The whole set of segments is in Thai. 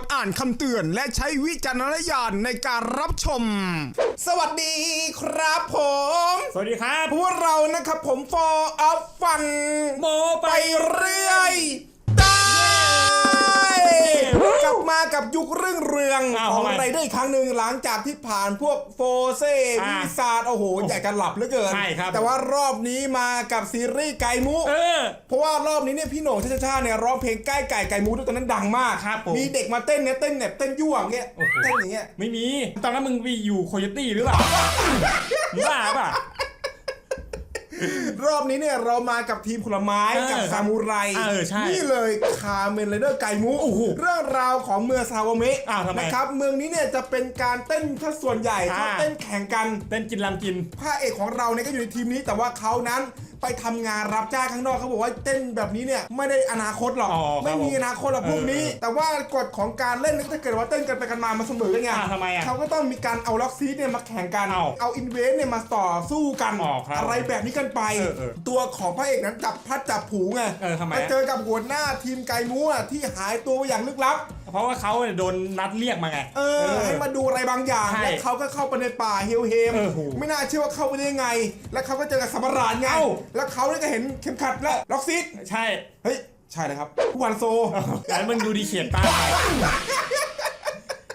ดอ่านคำเตือนและใช้วิจารณญาณในการรับชม สวัสดีครับผม สวัสดีครับพวกเรานะครับผมฟอร์อัพฟันโมไปไปเรื่อยได้ กลับมากับยุคเรื่องเรืองอ้าวของทำไมไรได้อีกครั้งหนึ่งหลังจากที่ผ่านพวกโฟเซ่อ่าวิซาร์ดโอ้โห อยากจะหลับเหลือเกิน ใช่ครับ แต่ว่ารอบนี้มากับซีรีส์ไก่มุ เออ เพราะว่ารอบนี้เนี่ยพี่โหน่งชาชาเนี่ยร้องเพลงใกล้ไก่ไก่มูด้วยตอนนั้นดังมาก ครับผมมีเด็กมาเต้นเนี่ยเต้นแบบเต้นยั่วอย่างเงี้ยโอ้โห เต้นอย่างเงี้ย ไม่มี ตอนนั้นมึงไปอยู่โคโยตี้หรือเปล่ามึงบ้าป่ะ รอบนี้เนี่ยเรามากับทีมผลไม้เออกับซามูไรเออใช่นี่เลยคาเมนไรเดอร์ไก่มูโอ้โหเรื่องราวของเมืองซาวาเมะอ้าวทำไมนะครับเมืองนี้เนี่ยจะเป็นการเต้นถ้าส่วนใหญ่อ่าชอบเต้นแข่งกัน เต้นกินลำกิน พระเอกของเราเนี่ยก็อยู่ในทีมนี้แต่ว่าเขานั้น ไปทำงานรับจ้างข้างนอกเขาบอกว่าเต้นแบบนี้เนี่ยไม่ได้อนาคตหรอกอ๋อครับไม่มีอนาคตหรอกเออพวกนี้ แต่ว่ากฎของการเล่นเนี่ยถ้าเกิดว่าเต้นกันไปกันมามันเสมอกันไงอ่าทำไมอะเขาก็ต้องมีการเอาล็อกซีดเนี่ยมาแข่งกัน เอาเอาอินเวสเนี่ยมาต่อสู้กันอ๋อครับอะไรแบบนี้กันไป เออเออตัวของพระเอกนั้นจับพลัดจับผูไงเออทำไมไปอะเจอกับหัวหน้าทีมไกมูอะที่หายตัวไปอย่างลึกลับ เพราะว่าเขาเนี่ยโดนนัดเรียกมาไง เออ ให้มาดูอะไรบางอย่าง ใช่แล้วเขาก็เข้าไปในป่าเฮลเฮม เออโหไม่น่าเชื่อว่าเข้าไปได้ยังไง แล้วเขาก็เจอกับสัมภาระไง เอ้า แล้วเขาเนี่ยก็เห็นเข็มขัดและล็อกซิดใช่เฮ้ย ใช่เลยครับผู้วันโซ แต่มึงดูดีเขียนตา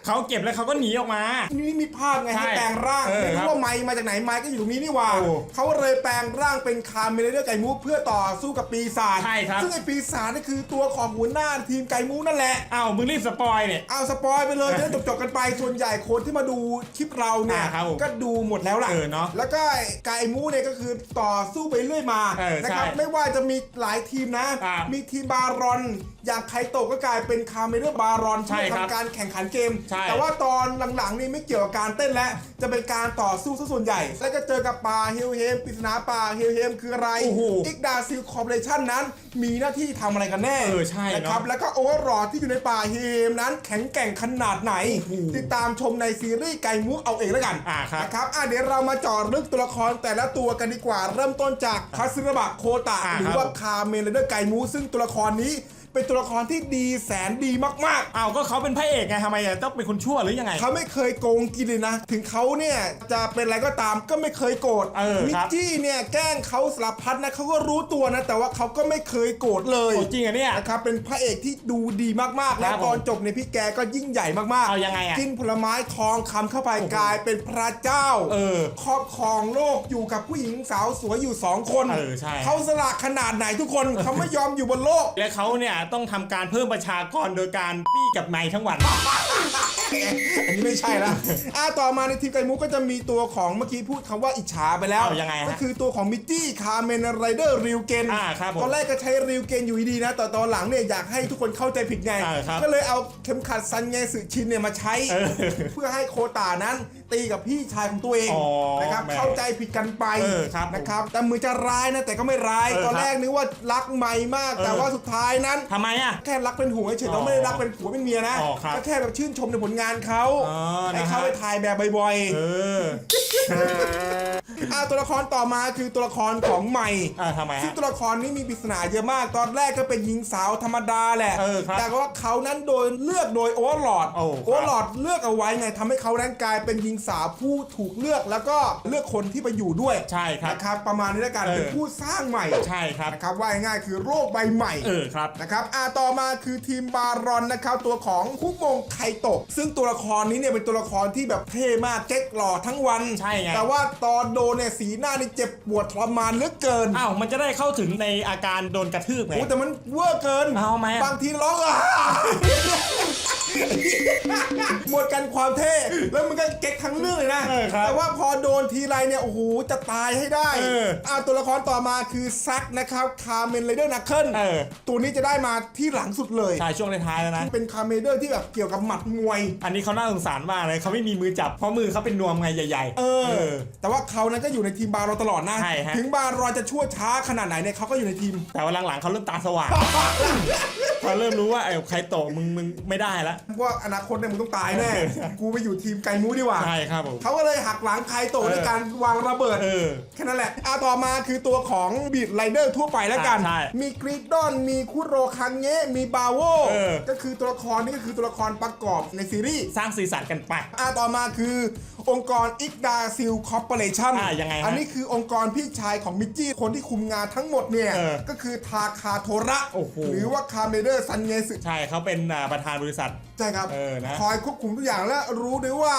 เขาเก็บแล้วเขาก็หนีออกมา นี่มีภาพไงใช่ให้แปลงร่างเออไม่ครัรู้บว่าไม้มาจากไหนไม้ก็อยู่ตรงนี้นี่หว่าโอ้เขาเลยแปลงร่างเป็นคาเมเลเดอร์ไก่มูเพื่อต่อสู้กับปีศาจใช่ครับ ซึ่งไอ้ปีศาจนี่คือตัวของหัวหน้าทีมไก่มูนั่นแหละ อ้าวมึงรีบสปอยเนี่ย เอาสปอยไปเลยจะได้จบๆกันไปส่วนใหญ่คนที่มาดูคลิปเราเนี่ย อ่าครับผมก็ดูหมดแล้วล่ะเออเนอะแล้วก็ไก่มูเนี่ยก็คือต่อสู้ไปเรื่อยมาเออนะครับใช่ไม่ว่าจะมีหลายทีมนะ อ่ามีมีทีมบารอน อย่างไคโตะก็กลายเป็นคาเมเดอร์บารอนใช่ที่ครับทำการแข่งขันเกม ใช่ แต่ว่าตอนหลังๆนี่ไม่เกี่ยวกับการเต้นแล้วจะเป็นการต่อสู้ซะส่วนใหญ่ แล้วก็เจอกับป่าเฮลเฮมปริศนาป่าเฮลเฮมคืออะไรโอ้โหอีกดาซิลคอร์ปอเรชั่นนั้น มีหน้าที่ทำอะไรกันแน่เออใช่เนอะนะครับแล้วก็โอเวอร์รอดที่อยู่ในป่าเฮมนั้นแข็งแกร่งขนาดไหน โอ้โหติดตามชมในซีรีส์ไก่มุกเอาเองแล้วกันอ่าครับ นะครับอะเดี๋ยวเรามาเจอลึกตัวละครแต่ละตัวกันดีกว่าเริ่มต้นจากคาซึระบะโคตะอ่าหรือครับ ว่า คาเมนเดอร์ไก่มูซึ่งตัวละครนี้ เป็นตัวละครที่ดีแสนดีมากอ้าวก็เขาเป็นพระเอกไงทำไมอะต้องเป็นคนชั่วหรือยังไง ๆ เขาไม่เคยโกงกินเลยนะ ถึงเขาเนี่ยจะเป็นอะไรก็ตามก็ไม่เคยโกรธเออมิครักบจี้เนี่ยแกล้งเขาสารพัดนะเขาก็รู้ตัวนะ แต่ว่าเขาก็ไม่เคยโกรธเลย โอ้จริงเหรอเนี่ย นะครับเป็นพระเอกที่ดูดีมากๆ และครับผมตอนจบเนี่ยพี่แกก็ยิ่งใหญ่มากๆเอายังไงอะกินผลไม้ทองคำเข้าไปกลายเป็นพระเจ้าเออครอบครองโลกอยู่กับผู้หญิงสาวสวยอยู่สองคนเออใช่ เขาสละขนาดไหนทุกคน เขาไม่ยอมอยู่บนโลก และเขาเนี่ยต้องทำการเพิ่มประชากรโดยการปี้กับไนทั้งวัน อันนี้ไม่ใช่ละอ่าต่อมาในทีมไก่มุกก็จะมีตัวของเมื่อกี้พูดคำว่าอิจฉาไปแล้ว เอายังไงฮะก็คือตัวของมิตตี้คาร์เมนไรเดอร์ริวเกนอ่าครับผมตอนแรกก็ใช้ริวเกนอยู่ดีๆนะแต่ตอนหลังเนี่ยอยากให้ทุกคนเข้าใจผิดไง อ่าครับก็เลยเอาเข็มขัดซันเงสึชินเนี่ยมาใช้ เออ เพื่อให้โคตานั้นตีกับพี่ชายของตัวเองอ๋อนะครับแหมเข้าใจผิดกันไปเออครับผมนะครับแต่มือจะร้ายนะแต่ก็ไม่ร้ายเออตอนครับแรกนึกว่ารักใหม่มาก เออ แต่ว่าสุดท้ายนั้น ทำไมอะ แค่รักเป็นหัวเฉยๆอ๋อเราไม่ได้รักเป็นผัวเป็นเมียนะอ๋อครับก็แค่แบบชื่นชมในผลงานเขาอ๋อให้นะฮะเขาไปถ่ายแบบบ่อยเออๆอ่าตัวละครต่อมาคือตัวละครของใหม่อ่าทำไมซึ่งฮะตัวละครนี้มีปริศนาเยอะมาก ตอนแรกก็เป็นหญิงสาวธรรมดาแหละ เออครับแต่ว่าเขานั้นโดนเลือกโดยโอเวอร์ลอดโอ้ครับโอเวอร์ลอดเลือกเอาไว้ไงทำให้เขานั้นกลายเป็นหญิงสาวผู้ถูกเลือกแล้วก็เลือกคนที่ไปอยู่ด้วยใช่ครับนะครับประมาณนี้แล้วกันเออ เป็นผู้สร้างใหม่ใช่ครับ นะครับว่าง่ายๆคือโรคใบใหม่ เออครับ นะครับอ่าต่อมาคือทีมบารอนนะครับ ตัวของคุกมงไคโตะ ซึ่งตัวละครนี้เนี่ยเป็นตัวละครที่แบบเท่มากเจ๊กหล่อทั้งวัน ใช่ไง แต่ว่าตอนโดนเนี่ยสีหน้านี่เจ็บปวดทรมานเหลือเกินอ้าวมันจะได้เข้าถึงในอาการโดนกระทืบไง โอ้แต่มันเวอร์เกิน เอาไหมอะ บางทีร้องอะ หมดกันความเท่ แล้วมันก็เก๊กทั้งเรื่องเลยนะ เออครับแต่ว่าพอโดนทีไรเนี่ย โอ้โห จะตายให้ได้เอออ่าตัวละครต่อมาคือซักนะครับคาเมนไรเดอร์นักเคิลเออ ตัวนี้จะได้มาที่หลังสุดเลยใช่ช่วงท้ายๆแล้วนะ เป็นคาเมเดอร์ที่แบบเกี่ยวกับหมัดมวย อันนี้เขาน่าสงสารมากเลยเขาไม่มีมือจับ เพราะมือเขาเป็นนวมไงใหญ่ ๆ เออ แต่ว่าเขานั้นก็อยู่ในทีมบาร์เราตลอดนะ ใช่ฮะ ถึงบาร์เราจะชั่วช้าขนาดไหนเนี่ยเขาก็อยู่ในทีม แต่ว่าหลังๆเขาเริ่มตาสว่าง ทพอเริ่มรู้ว่าไอ้ใครโตะมึงมึงไม่ได้ละ ว่าอนาคตเนี่ยมึงต้องตายแน่ กูไปอยู่ทีมไก่มูดีกว่า ใช่ครับผม เขาก็เลยหักหลังไคโตะเออในการวางระเบิด เออ แค่นั้นแหละอะต่อมาคือตัวของบีดไรเดอร์ทั่วไปแล้วกันอ่าใช่มีกรีดดอน มีคุโรคังเงะมีบาโว เออ ก็คือตัวละครนี่ก็คือตัวละครประกอบในซีรีส์ สร้างสีสันกันไป อะต่อมาคือ องค์กรอิกดาซิลคอร์ปอเรชั่นอะยังไงฮะอันนี้คือองค์กรพี่ชายของมิจจี้คนที่คุมงานทั้งหมดเนี่ย เออก็คือทาคาโทระ โอ้โห หรือว่าคาเมเดอร์ซันเงสึใช่เขาเป็นอ่าประธานบริษัท ใช่ครับ เออนะ คอยควบคุมทุกอย่างและรู้ด้วยว่า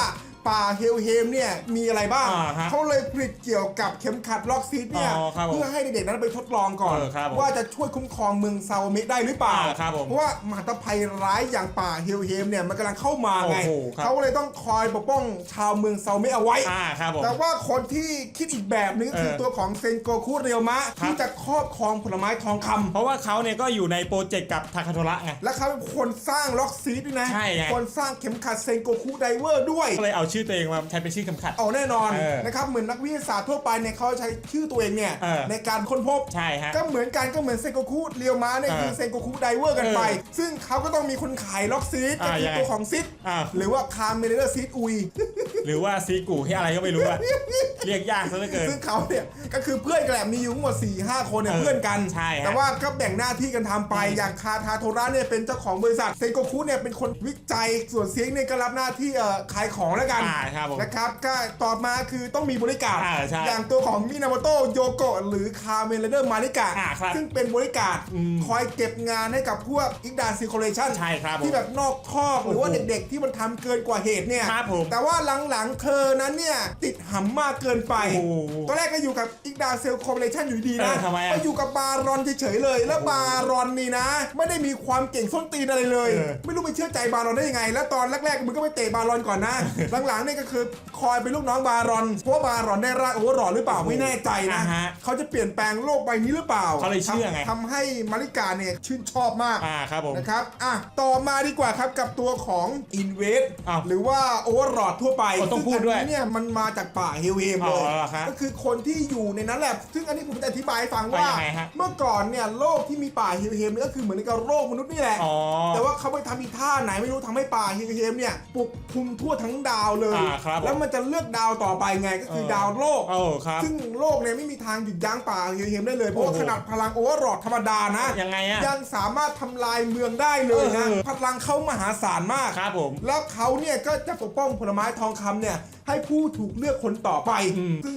ป่าเฮลเฮมเนี่ยมีอะไรบ้าง อ่าฮะเขาเลยผลิตเกี่ยวกับเข็มขัดล็อกซีดเนี่ยอ๋อครับผมเพื่อให้เด็กๆนั้นไปทดลองก่อน เออครับผมว่าจะช่วยคุ้มครองเมืองซาวเมะได้หรือเปล่า อ่าครับผมเพราะว่ามหันตภัยร้ายอย่างป่าเฮลเฮมเนี่ยมันกำลังเข้ามาไงโอ้โหครับ เขาเลยต้องคอยปกป้องชาวเมืองซาวเมะเอาไว้ อ่าครับผม แต่ว่าคนที่คิดอีกแบบนึงก็คือเออตัวของเซนโกคุเรียวมะครับ ที่จะครอบครองผลไม้ทองคำ เพราะว่าเขาเนี่ยก็อยู่ในโปรเจกต์กับทาคาโทระไง และเขาเป็นคนสร้างล็อกซีดด้วยนะ ใช่ไง คนสร้างเข็มขัดเซนโกคุไดเวอร์ด้วย ก็เลยเอาชื่อตัวเองมาใช้เป็นชื่อคำขัด เอาแน่นอนเออนะครับเหมือนนักวิทยาศาสตร์ทั่วไปเนี่ยเขาใช้ชื่อตัวเองเนี่ยเออ ในการค้นพบ ใช่ฮะ ก็เหมือนกันก็เหมือนเซนโกคุเรียวม้าเนี่ยเออคือเซนโกคุไดเวอร์กันไป เออซึ่งเขาก็ต้องมีคนขายล็อกซีดก็อ่าคือยังไงตัวของซิดอ่า หรือว่าคาเมเดอร์ซีดอุย หรือว่าซีกูที่อะไรก็ไม่รู้อะเรียกยากซะเหลือเกิน ซึ่งเขาเนี่ยก็คือเพื่อนกันแหละมีอยู่ทั้งหมด4ี่ห้าคนเนี่ยเออเพื่อนกัน ใช่ฮะแต่ว่าก็แบ่งหน้าที่กันทำไปอย่างคาทาโทระเนี่ยเป็นเจ้าของบริษัทเซนโกคุเนี่ยเป็นคนวิจัยส่วนเซียงเนี่ยก็รับหน้าที่เอ่อขายของแล้วกันอ่าครับผมนะครับก็ต่อมาคือต้องมีบริการอ่าใช่อย่างตัวของมินาโมโตะโยโกะหรือคาเมเลเดอร์มาริกะอ่าครับซึ่งเป็นบริการอืมคอยเก็บงานให้กับพวกอิกดาซิโคเลชันใช่ครับผมที่แบบนอกคอกหรือว่าโอ้โหเด็กๆที่มันทำเกินกว่าเหตุเนี่ยครับผม แต่ว่าหลังๆเธอนั้นเนี่ยติดหำมากเกินไป โอ้โหตอนแรกก็อยู่กับอิกดาเซลคอร์ปอเรชันอยู่ดีนะเออทำไมอะไปอยู่กับบารอนเฉยๆเลย แล้วบารอนนี่นะ ไม่ได้มีความเก่งส้นตีนอะไรเลย เออ ไม่รู้ไปเชื่อใจบารอนได้ยังไง แล้วตอนแรกๆมึงก็ไปเตะบารอนก่อนนะ หลังๆเนี่ยก็คือคอยเป็นลูกน้องบารอน เพราะว่าบารอนได้ร่างโอเวอร์รอดหรือเปล่าไม่แน่ใจนะ อ่าฮะเขาจะเปลี่ยนแปลงโลกใบนี้หรือเปล่าเขาเลยเชื่อไง ทำให้มาริกาเนี่ยชื่นชอบมาก อ่าครับผม นะครับ อะ ต่อมาดีกว่าครับกับตัวของ Invest อ้าวหรือว่าโอเวอร์รอดทั่วไป โอ้ต้องพูดด้วย ซึ่นนี้เนี่ยมันมาจากป่าเฮลเฮมอ๋เลอยเหรอฮะก็คือคนที่อยู่ในนั้นแหละ ซึ่งอันนี้ผมจะอธิบายให้ฟังว่า ว่ายังไงฮะ เมื่อก่อนเนี่ยโลกที่มีป่าเฮลเฮมเนี่ยก็คือเหมือนกับโลกมนุษย์นี่แหละ อ๋อ แต่ว่าเขาไปทำอีท่าไหนไม่รู้ทำให้ป่าเฮลเฮมเนี่ยปกคลุมทั่วทั้งดาวเลย อ่าครับผมแล้วมันจะเลือกดาวต่อไปไงก็คือเออ ดาวโลกโอ้ครับ ซึ่งโลกเนี่ยไม่มีทางหยุดยั้งป่าเฮลเฮมได้เลยเพราะว่าโอ้โห ขนาดพลังโอเวอร์รอดธรรมดานะ ยังไงอะ ยังสามารถทำลายเมืองได้เลยนะ เออ พลังเขามหาศาลมาก ครับผม แล้วเขาเนี่ยก็จะปกป้องผลไม้ทองคำเนี่ยให้ผู้ถูกเลือกคนต่อไปอืมซึ่ง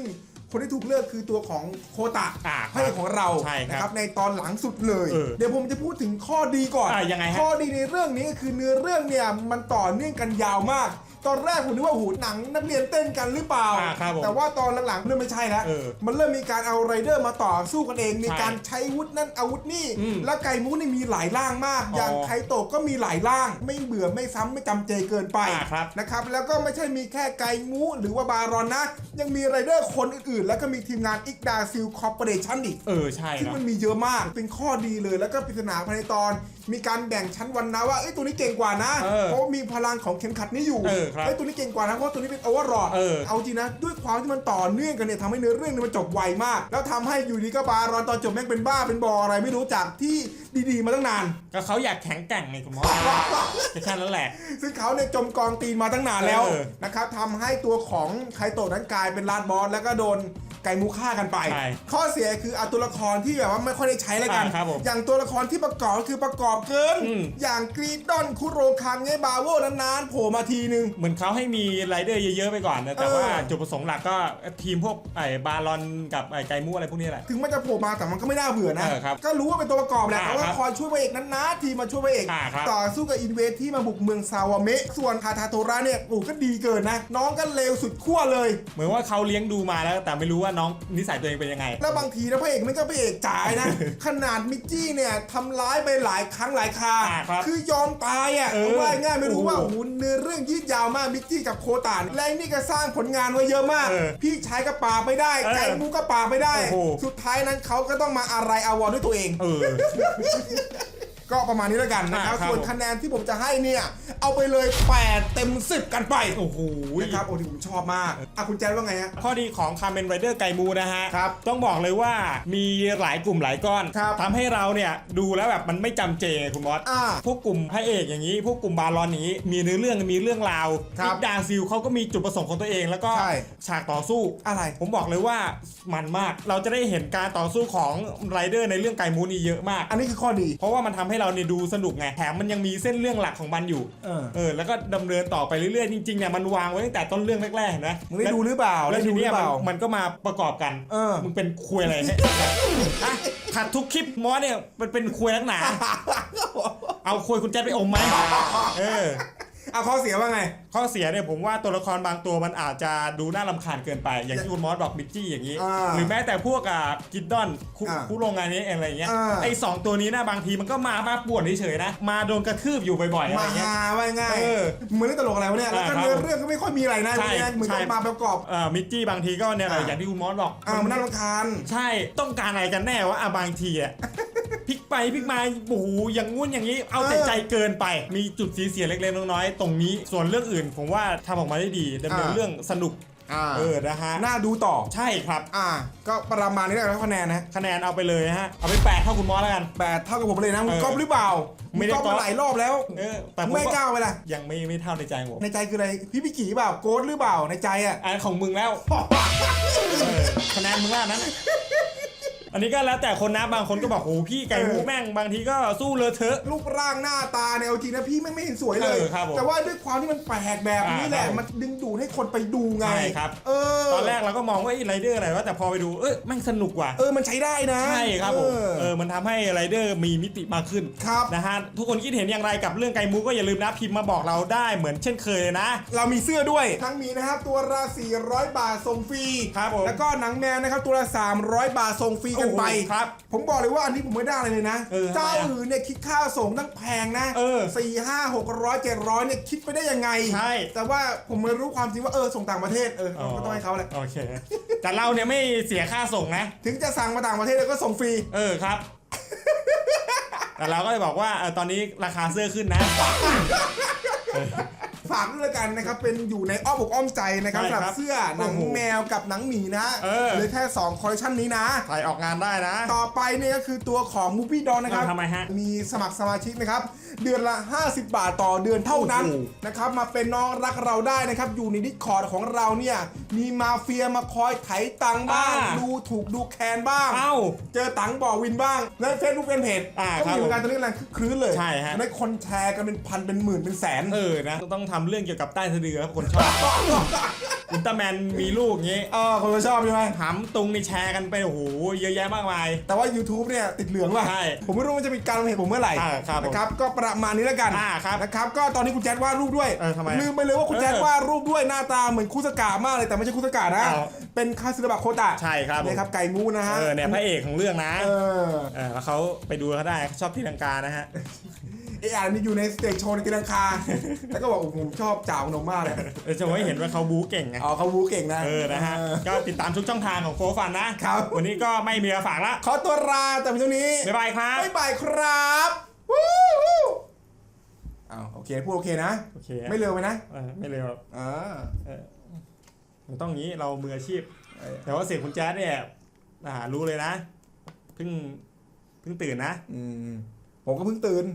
คนที่ถูกเลือกคือตัวของโคตะอ่าให้ของเราใช่ครับนะครับในตอนหลังสุดเลย เออเดี๋ยวผมจะพูดถึงข้อดีก่อน อะยังไงฮะข้อดีในเรื่องนี้ก็คือเนื้อเรื่องเนี่ยมันต่อเนื่องกันยาวมาก ตอนแรกผมนึกว่าโอ้โหูหนังนักเรียนเต้นกันหรือเปล่า อ่าครับผมแต่ว่าตอนหลังๆเริ่มไม่ใช่แล้วเออมันเริ่มมีการเอาไรเดอร์มาต่อสู้กันเอง มีใช่การใช้อาวุธนั่นอาวุธนี่ อืมแล้วไก่มูนี่มีหลายร่างมาก อ๋อออย่างไคโตะก็มีหลายร่าง ไม่เบื่อไม่ซ้ำไม่จำเจเกินไป อ่าครับ นะครับแล้วก็ไม่ใช่มีแค่ไก่มูหรือว่าบารอนนะ ยังมีไรเดอร์คนอื่นๆแล้วก็มีทีมงานอิกดาซิลคอร์ปอเรชั่นอีกเออใช่ซึ่งเนาะมันมีเยอะมากเป็นข้อดีเลยแล้วก็ปริศนาภายในตอนมีการแบ่งชั้นวันนะว่าเอ้ยตัวนี้เก่งกว่านะเออเพราะว่ามีพลังของเข็มขัดนี้อยู่เออครับเอ้ยตัวนี้เก่งกว่านะเพราะว่าตัวนี้เป็นโอเวอร์รอดเออเอาจริงนะด้วยความที่มันต่อเนื่องกันเนี่ยทำให้เนื้อเรื่องเนี่ยมันจบไวมาก แล้วทำให้อยู่ดีก็บารอนตอนจบแม่งเป็นบ้าเป็นบออะไรไม่รู้จากที่ดีๆมาตั้งนาน ก็เขาอยากแข็งแกร่งไงคุณหมอแค่นั้นแหละ ซึ่งเขาเนี่ยจมกองตีนมาตั้งนานแล้วเออ นะครับทำให้ตัวของไคโตะนั้นกลายเป็นลาดบอสแล้วก็โดน ไก่มูฆ่ากันไป ใช่ข้อเสียคือเอาตัวละครที่แบบว่าไม่ค่อยได้ใช้แล้วกัน อ่าครับผมอย่างตัวละครที่ประกอบก็คือประกอบเกิน อืม อย่างกรีดอนคุโรคังไงบาโวนานๆโผล่มาทีนึง เหมือนเขาให้มีไรเดอร์เยอะๆไปก่อนนะแต่เออว่าจุดประสงค์หลักก็ทีมพวกไอ้บารอนกับไอ้ไกมูอะไรพวกนี้แหละ ถึงมันจะโผล่มาแต่มันก็ไม่น่าเบื่อนะ เออครับก็รู้ว่าเป็นตัวประกอบแหละอ่าแต่ว่าครับคอยช่วยพระเอกนั้นนะทีมมาช่วยพระเอก อ่าครับต่อสู้กับอินเวสที่มาบุกเมืองซาวาเมะ ส่วนคาทาโทระเนี่ยโอ้ก็ดีเกินนะ น้องก็เลวสุดขั้วเลย เหมือนว่าเขาเลี้ยงดูมาแล้ว แต่ไม่รู้ว่าน้องนิสัยตัวเองเป็นยังไง แล้วบางทีนะพระเอกมันก็พระเอกจ่ายนะ ขนาดมิกจี้เนี่ยทำร้ายไปหลายครั้งหลายคราอ่าครับอยอมตายอะเออเอาว่าง่ายไม่รู้ว่าโอ้โอ้โหโหเนื้อเรื่องยืดยาวมากมิกจี้กับโคตานและนี่ก็สร้างผลงานไว้เยอะมาก เออพี่ชายก็ป่าไปได้เออไก่มูก็ป่าไปได้ โอ้โห สุดท้ายนั้นเขาก็ต้องมาอะไรอาวรณ์ด้วยตัวเอง เออ ก็ประมาณนี้แล้วกันนะครับอ่าครับส่วนคะแนนที่ผมจะให้เนี่ย เอาไปเลย 8 เต็ม 10 กันไปโอ้โห นะครับ โอ้ที่ผมชอบมากอะคุณแจ๊ดว่าไงฮะ ข้อดีของคา m เมนไรเดอร์ไกมูนะฮะ ครับต้องบอกเลยว่ามีหลายกลุ่มหลายก้อนครับทำให้เราเนี่ย ดูแล้วแบบมันไม่จำเจคุณบอสอ่าพวกกลุ่มพระเอกอย่างนี้ พวกกลุ่มบาลอนอย่างนี้ มีเนื้อเรื่องมีเรื่องราวครับดาซิลเขาก็มีจุดประสงค์ของตัวเอง แล้วก็ใช่ ฉากต่อสู้ อะไร ผมบอกเลยว่ามันมากเราจะได้เห็นการต่อสู้ของไรเดอร์ในเรื่องไกมูนี่เยอะมาก อันนี้คือข้อดี เพราะว่ามันทำให้เราเนี่ยดูสนุกไงแถมมันยังมีเส้นเรื่องหลักของมันอยู่เออ เออแล้วก็ดำเนินต่อไปเรื่อยๆจริงๆเนี่ยมันวางไว้ตั้งแต่ต้นเรื่องแรกๆเห็นะมึงได้ดูหรือเปล่าแล้วได้ทีดูหรืเนี้ยอเปมันล่า มันก็มาประกอบกันเออ มึงเป็นคุยอะไรเนี่ยอะขัดทุกคลิปมอสเนี่ยมันเป็นคุยนักหนา เอาคุยคุณแจ๊ดไปอมไหมเออ เอาข้อเสียว่าไง ข้อเสียเนี่ยผมว่าตัวละครบางตัวมันอาจจะดูน่ารำคาญเกินไป อย่างที่คุณมอสบอกบิกจี้อย่างนี้ อ่าหรือแม้แต่พวกอะกิดดอนคุอ่าคุโรงงานนี้เองอะไรเงี้ยอ่า ไอ้สองตัวนี้นะบางทีมันก็มามาป่วนเฉยๆนะ มาโดนกระทืบอยู่บ่อยๆอะไรมาเงี้ย หาว่าง่ายเออเหมือนเล่นตลกอะไรวะเนี่ยแล้วก็อ่าครับเนื้อเรื่องก็ไม่ค่อยมีอะไรนะใช่เหมือนใช่ กับมาประกอบ เอ่อมิกจี้บางทีก็เนี่ยแหละอ่า อย่างที่คุณมอสบอกอ่ามันน่ารำคาญ ใช่ต้องการอะไรกันแน่วะอะบางทีอะพ ลิกไปพลิกมาโอ้โหอย่างงู้นอย่างนี้ เอาแต่เออใจเกินไป มีจุดสีเสียเล็กๆน้อยๆตรงนี้ ส่วนเรื่องอื่น ผมว่าทำออกมาได้ดีดำเนินอ่าเรื่องสนุกอ่าเออนะฮะน่าดูต่อใช่ครับ อ่า ก็ประมาณนี้แหละคะแนนนะคะแนนเอาไปเลยฮะ เอาไปแปดเท่าคุณมอสแล้วกันแปดเท่ากับผมเลยนะมึงเออก๊อปหรือเปล่าไม่ได้งก๊อปก๊อมาปหลายรอบแล้วเออแต่ผมไม่ก็กล้าไปละยังไม่ไม่เท่าในใจผมในใจคืออะไรพี่พิกี่เปล่าโกดหรือเปล่าในใจอะอันของมึงแล้วเออคะแนนมึงแล้วนั้น อันนี้ก็แล้วแต่คนนะบางคนก็บอกโหพี่ไก่มูเออแม่งบางทีก็สู้เลอะเทอะ รูปร่างหน้าตาเนี่ยเอาจริงนะพี่แม่งไม่เห็นสวยเลย เออครับผมแต่ว่าด้วยความที่มันแปลกแบบนี้อ่าแหละครับผมมันดึงดูดให้คนไปดูไงใช่ครับ เออตอนแรกเราก็มองว่าไอ้ไรเดอร์อะไรวะแต่พอไปดูเอ้ยแม่งสนุกว่ะเออมันใช้ได้นะใช่ครับผมเออเออมันทำให้ไรเดอร์มีมิติมากขึ้น ครับ นะฮะทุกคนคิดเห็นอย่างไรกับเรื่องไก่มูก็อย่าลืมนะพิมพ์มาบอกเราได้เหมือนเช่นเคยเลยนะ เรามีเสื้อด้วย ทั้งมีนะครับตัวละ400 บาทส่งฟรี ครับผมแล้วก็หนังแมวนะครับตัวละ300 บาทส่งฟรีกันไปโอ้โหครับ ผมบอกเลยว่าอันนี้ผมไม่ได้อะไรเลยนะ เออเจ้าทำไมอะอื่นเนี่ยคิดค่าส่งตั้งแพงนะเออสี่ห้าหกร้อยเจ็ดร้อยเนี่ยคิดไปได้ยังไง ใช่ แต่ว่าผมมารู้ความจริงว่าเออส่งต่างประเทศเออก็ต้องให้เขาแหละ โอเค แต่เราเนี่ยไม่เสียค่าส่งนะ ถึงจะสั่งมาต่างประเทศแล้วก็ส่งฟรี เออครับ แต่เราก็เลยบอกว่าเออตอนนี้ราคาเสื้อขึ้นนะ ฝากด้วยละกันนะครับเป็นอยู่ในอ้อมอกอ้อมใจนะครับใช่สำหครัรับบเสื้อหนังโอ้โหแมวกับหนังหมีนะเออเหลือแค่2คอลเลคชันนี้นะใส่ออกงานได้นะ ต่อไปเนี่ยก็คือตัวของมูฟี่ดอนนะครับเออทำไมฮะมีสมัครสมาชิกนะครับเดือนละ 50 บาทต่อเดือนเท่านั้นโอ้โหนะครับมาเป็นน้องรักเราได้นะครับอยู่ในดิสคอร์ดของเราเนี่ยมีมาเฟียมาคอยไถตังค์บ้าง ดูถูกดูแคนบ้าง เอ้า เจอตังค์บ่อวินบ้าง และเฟซบุ๊กเป็นเพจอ่าก็ครับมีการตอนนี้กำลังคึกครื้นเลยใช่ฮะได้คนแชร์กันเป็นพันเป็นหมื่นเป็นแสนเออนะต้องทำเรื่องเกี่ยวกับใต้สะดือครับคนชอบ อุลตร้าแมนมีลูกอย่างงี้เออคนก็ชอบใช่ไหม หำตุงนี่แชร์กันไปโอ้โหเยอะแยะมากมาย แต่ว่า YouTube เนี่ยติดเหลืองว่ะใช่ผมไม่รู้ว่าจะมีการลงเพจผมเมื่อไหร่อ่าครับผมนะครับก็ประมาณนี้แล้วกันอ่าครับนะครับก็ตอนนี้คุณแจ๊ดวาดรูปด้วยเออทำไมลืมไปเลยว่าคุณเออแจ๊ดวาดรูปด้วยหน้าตาเหมือนคุสกามากเลยแต่ไม่ใช่คุสกานะ อ้าว เป็นคาซึระบะโคตะใช่ครับผมนะครับไก่งูนะฮะเออเนี่ยพระเอกของเรื่องนะเออ เออแล้วเขาไปดูเขาได้เขาชอบที่ลังกานะฮะ ไออ่านนี่อยู่ในสเตจโชว์ในตีลังคาแล้วก็บอกโอ้โหผมชอบจ่าวนมมากเลยเออจะให้เห็นว่าเขาบู๊เก่งไง อ๋อเขาวูเก่งนะ เออ นะฮะเออก็ติดตามทุกช่องทางของโฟฟันนะ ครับ วันนี้ก็ไม่มีมาฝากละ ขอตัวลาแต่เพียงเท่านี้บ๊ายบายครับ บ๊ายบายครับวู้ฮู้อ้าวโอเคพูดโอเคนะ โอเคไม่เร็วไปนะเออไม่เร็วอ่าเออมันต้องงี้เรามืออาชีพเออแต่ว่าเสียงคุณแจ๊ดเนี่ยอ่ารู้เลยนะ เพิ่ง เพิ่งตื่นนะ อืมผมก็เพิ่งตื่น